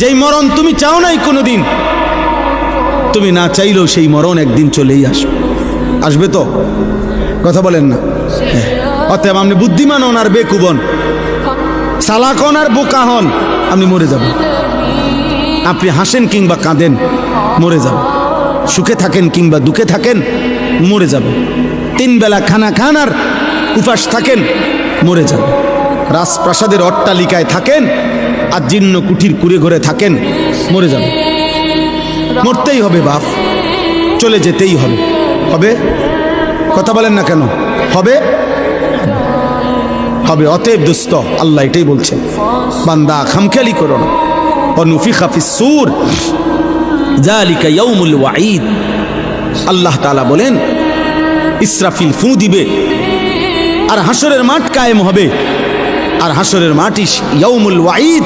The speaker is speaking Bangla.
যেই মরণ তুমি চাও নাই কোনোদিন, তুমি না চাইলেও সেই মরণ একদিন চলেই আসবে। আসবে তো? কথা বলেন না। হ্যাঁ। অতএব আপনি বুদ্ধিমান হন আর বেকুবন। সালাক হন আর বোকা হন আপনি মরে যাবেন। আপনি হাসেন কিংবা কাঁদেন, মরে যাবেন। সুখে থাকেন কিংবা দুঃখে থাকেন, মরে যাবেন। তিন বেলা খানা খান আর উপাস থাকেন, মরে যাবেন। রাজপ্রাসাদের অট্টালিকায় থাকেন আর জীর্ণ কুঠির কুড়ে ঘরে থাকেন, মরে যাবে। মরতেই হবে বাপ। চলে যেতেই হবে। হবে? কথা বলেন না কেন? হবে? হবে। অতএব দুস্থ, আল্লাহ এটাই বলছেন। বান্দা খামখেয়ালি করো না। অনুফি খাফি সুর। জালিকা ইয়াউমুল ওয়াঈদ। আল্লাহ তাআলা বলেন, ইসরাফিল ফু দিবে, আর হাসরের মাঠ কায়েম হবে। আর হাসরের মাঠ ইস ইয়াউমুল ওয়াঈদ